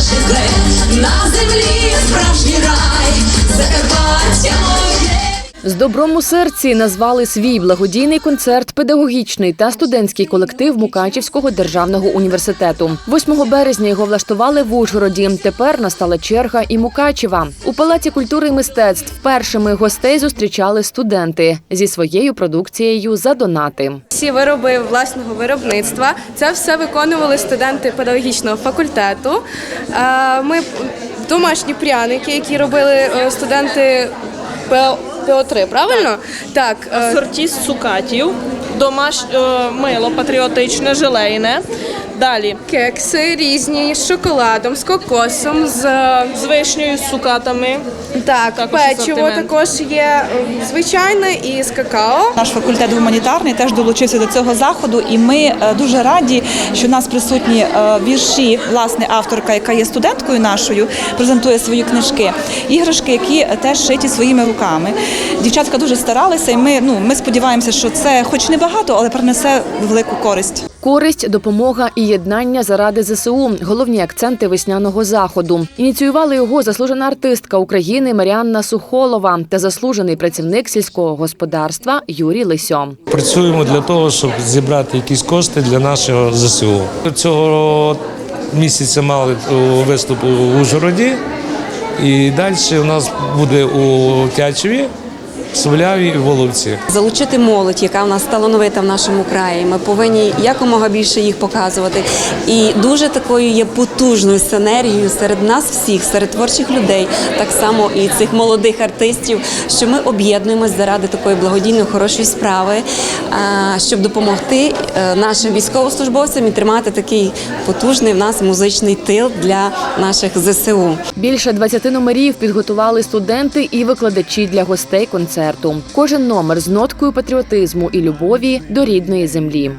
живе, на землі добром у серці назвали свій благодійний концерт педагогічний та студентський колектив Мукачівського державного університету. 8 березня його влаштували в Ужгороді. Тепер настала черга і Мукачева. У палаці культури і мистецтв першими гостей зустрічали студенти зі своєю продукцією за донати. Всі вироби власного виробництва. Це все виконували студенти педагогічного факультету. Е, Ми домашні пряники, які робили е, студенти ПО ПО3, правильно? Так, е, Сорті з цукатів, домаш... е, мило патріотичне, желейне. Далі кекси різні з шоколадом, з кокосом, з з вишнею, з цукатами. так, Також печиво асортимент. також є е, звичайне і з какао. Наш факультет гуманітарний теж долучився до цього заходу, і ми е, дуже раді, що у нас присутні е, вірші. Власне, авторка, яка є студенткою нашою, презентує свої книжки, іграшки, які е, теж шиті своїми руками. Дівчатка дуже старалися, і ми ну ми сподіваємося, що це, хоч не багато, але принесе велику користь. Користь, допомога і єднання заради ЗСУ – головні акценти весняного заходу. Ініціювали його заслужена артистка України Маріанна Сухолова та заслужений працівник сільського господарства Юрій Лисьо. Працюємо для того, щоб зібрати якісь кошти для нашого ЗСУ. Цього місяця мали е, виступ у Ужгороді, і далі у нас буде у Тячеві, Совляві і Воловці. залучити молодь, яка в нас талановита в нашому краї. Ми повинні якомога більше їх показувати. І дуже такою є потужною синергією серед нас всіх, серед творчих людей, так само і цих молодих артистів, що ми об'єднуємось заради такої благодійної хорошої справи, щоб допомогти е, нашим військовослужбовцям і тримати такий потужний в нас музичний тил для наших ЗСУ. Більше 20 номерів підготували студенти і викладачі для гостей концерту. Кожен номер з ноткою патріотизму і любові до рідної землі.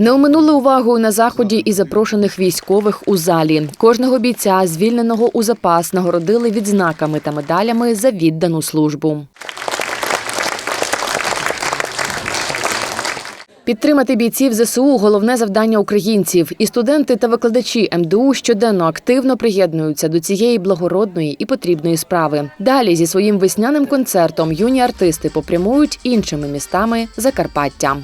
Не оминули увагою на заході і запрошених військових у залі. Кожного бійця, звільненого у запас, нагородили відзнаками та медалями за віддану службу. Підтримати бійців ЗСУ головне завдання українців. І студенти та викладачі МДУ щоденно активно приєднуються до цієї благородної і потрібної справи. Далі зі своїм весняним концертом юні артисти попрямують іншими містами Закарпаття.